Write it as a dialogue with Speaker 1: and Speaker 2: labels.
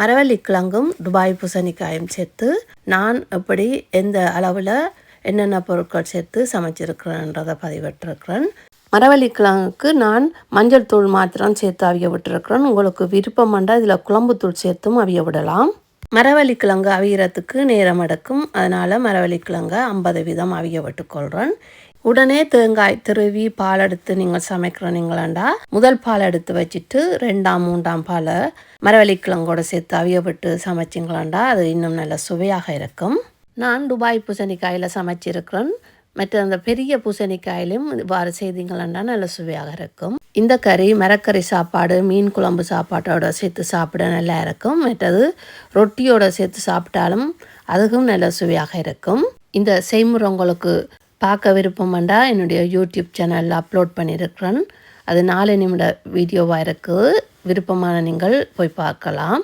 Speaker 1: மரவள்ளி கிழங்கும் துபாய் பூசணிக்காயும் சேர்த்து நான் எப்படி எந்த அளவில் என்னென்ன பொருட்கள் சேர்த்து சமைச்சிருக்கிறேன்றதை பதிவிட்டிருக்கிறேன். மரவள்ளி கிழங்குக்கு நான் மஞ்சள் தூள் மாத்திரம் சேர்த்து அவிய விட்டுருக்கிறேன் உங்களுக்கு விருப்பம் வேண்டாம் இதில் குழம்புத்தூள் சேர்த்தும் அவிய விடலாம் மரவள்ளி கிழங்கு அவியறதுக்கு நேரம் எடுக்கும். அதனால் மரவள்ளி கிழங்கை ஐம்பது வீதம் அவிய விட்டுக்கொள்கிறேன் உடனே தேங்காய் திருவி பால் எடுத்து நீங்கள் சமைக்கிறீங்களாண்டா முதல் பால் எடுத்து வச்சுட்டு ரெண்டாம் மூன்றாம் பாலை மரவள்ளி கிழங்கோட சேர்த்து அவிய விட்டு சமைச்சிங்களாண்டா அது இன்னும் நல்ல சுவையாக இருக்கும். நான் துபாய் பூசணிக்காயில் சமைச்சிருக்கிறேன். மற்ற அந்த பெரிய பூசணிக்காயிலும் இவ்வாறு செய்தீங்களா நல்ல சுவையாக இருக்கும். இந்த கறி மரக்கறி சாப்பாடு மீன் குழம்பு சாப்பாட்டோட சேர்த்து சாப்பிட நல்லா இருக்கும். மற்றது ரொட்டியோட சேர்த்து சாப்பிட்டாலும் அதுவும் நல்ல சுவையாக இருக்கும். இந்த செய்முறை உங்களுக்கு பார்க்க விருப்பம் என்னுடைய யூடியூப் சேனலில் அப்லோட் பண்ணியிருக்கிறேன். அது நாலு நிமிட வீடியோவாக இருக்குது விருப்பமான நீங்கள் போய் பார்க்கலாம்.